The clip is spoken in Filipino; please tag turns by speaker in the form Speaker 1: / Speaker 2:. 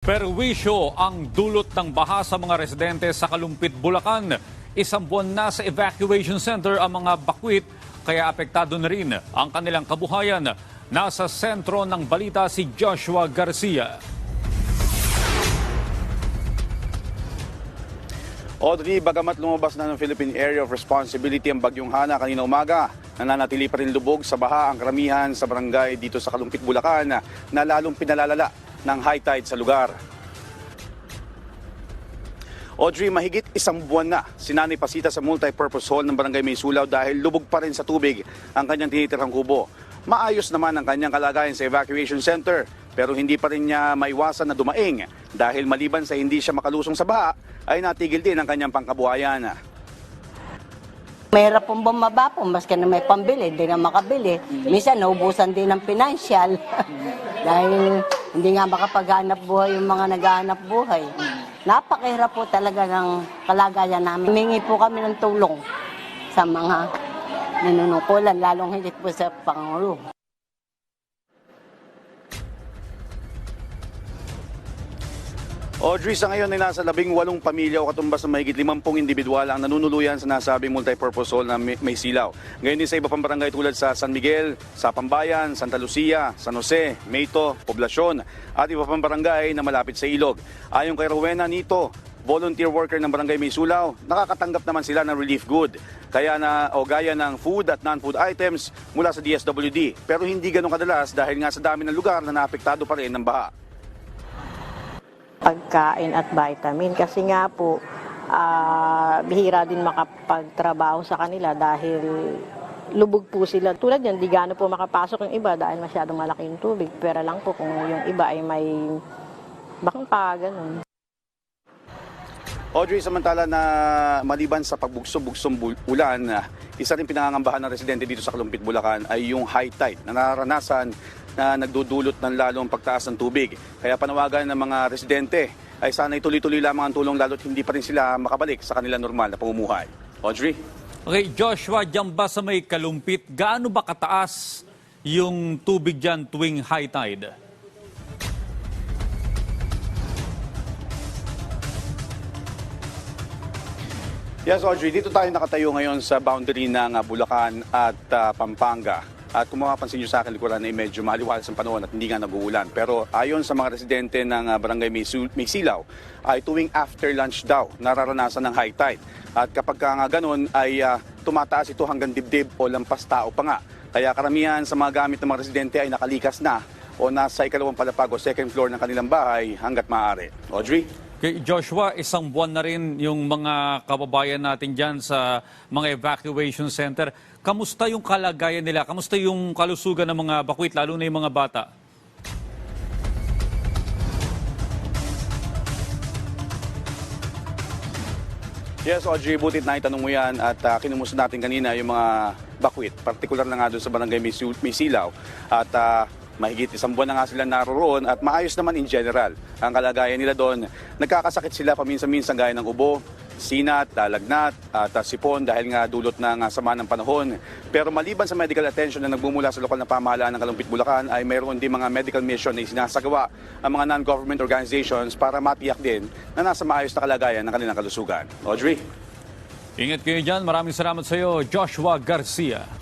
Speaker 1: Perwisyo ang dulot ng baha sa mga residente sa Kalumpit, Bulacan. Isang buwan na sa evacuation center ang mga bakwit kaya apektado na rin ang kanilang kabuhayan. Nasa sentro ng balita si Joshua Garcia.
Speaker 2: Audrey, bagamat lumabas na ng Philippine Area of Responsibility ang Bagyong Hana kanina umaga, nananatili pa rin lubog sa baha ang karamihan sa barangay dito sa Kalumpit, Bulacan na lalong pinalalala ng high tide sa lugar. Audrey, mahigit isang buwan na sinanay pasita sa multi-purpose hall ng Barangay Maysulaw dahil lubog pa rin sa tubig ang kanyang tinitirang kubo. Maayos naman ang kanyang kalagayan sa evacuation center pero hindi pa rin niya maiwasan na dumaing dahil maliban sa hindi siya makalusong sa baha ay natigil din ang kanyang pangkabuhayan.
Speaker 3: Mahirap pong bumaba po, maski na may pambili, hindi na makabili. Minsan, naubusan din ng financial. Dahil hindi nga makapaghanap buhay yung mga naghahanap buhay. Napakahirap po talaga ng kalagayan namin. Humingi po kami ng tulong sa mga nanunungkulan, lalong higit po sa Pangulo.
Speaker 2: Audrey, sa ngayon ay nasa labing walong pamilya o katumbas ng mahigit limampung individual ang nanunuluyan sa nasabing multi-purpose hall na may, may silaw. Ngayon din sa iba pang barangay tulad sa San Miguel, sa Pambayan, Santa Lucia, San Jose, Mayto, Poblasyon at iba pang barangay na malapit sa ilog. Ayon kay Rowena Nito, volunteer worker ng barangay Maysulaw, nakakatanggap naman sila ng relief good. Kaya na o gaya ng food at non-food items mula sa DSWD. Pero hindi ganun kadalas dahil nga sa dami ng lugar na naapektado pa rin ng baha.
Speaker 4: Pagkain at vitamin kasi nga po ah, bihira din makapagtrabaho sa kanila dahil lubog po sila. Tulad yan, di gaano po makapasok yung iba dahil masyadong malaki yung tubig. Pero lang po kung yung iba ay may bangpa, ganun.
Speaker 2: Audrey, samantala na maliban sa pagbugso-bugsong ulan, ah, isa rin pinangangambahan ng residente dito sa Kalumpit, Bulacan ay yung high tide na naranasan na nagdudulot ng lalong pagtaas ng tubig. Kaya panawagan ng mga residente ay sana ituloy-tuloy lamang ang tulong lalo't hindi pa rin sila makabalik sa kanilang normal na pamumuhay. Audrey?
Speaker 1: Okay, Joshua, dyan ba sa may Kalumpit, gaano ba kataas yung tubig dyan tuwing high tide?
Speaker 2: Yes, Audrey, dito tayo nakatayo ngayon sa boundary ng Bulacan at ah, Pampanga. At kung mapapansin nyo sa akin, likuran ay medyo maliwalas ang panahon at hindi nga nag-uulan. Pero ayon sa mga residente ng ah, barangay Maysilaw, ay tuwing after lunch daw nararanasan ng high tide. At kapag ka nga ganun ay ah, tumataas ito hanggang dibdib o lampas tao pa nga. Kaya karamihan sa mga gamit ng mga residente ay nakalikas na o nasa ikalawang palapag o second floor ng kanilang bahay hanggat maaari. Audrey?
Speaker 1: Kay Joshua, isang buwan na rin yung mga kababayan natin dyan sa mga evacuation center. Kamusta yung kalagayan nila? Kamusta yung kalusugan ng mga bakwit, lalo na yung mga bata?
Speaker 2: Yes, Audrey, butit na itanong mo yan at uh, kinumusta natin kanina yung mga bakwit, partikular na nga doon sa barangay Misilaw. At ah, mahigit isang buwan na nga sila naroroon at maayos naman in general ang kalagayan nila doon. Nagkakasakit sila paminsan-minsan gaya ng ubo, sinat, lalagnat at ah, sipon dahil nga dulot ng sama ng panahon. Pero maliban sa medical attention na nagmumula sa lokal na pamahalaan ng Kalumpit, Bulacan ay mayroon din mga medical mission na sinasagawa ang mga non-government organizations para matiyak din na nasa maayos na kalagayan ng kanilang kalusugan. Audrey?
Speaker 1: Ingat kayo dyan. Maraming salamat sa iyo, Joshua Garcia.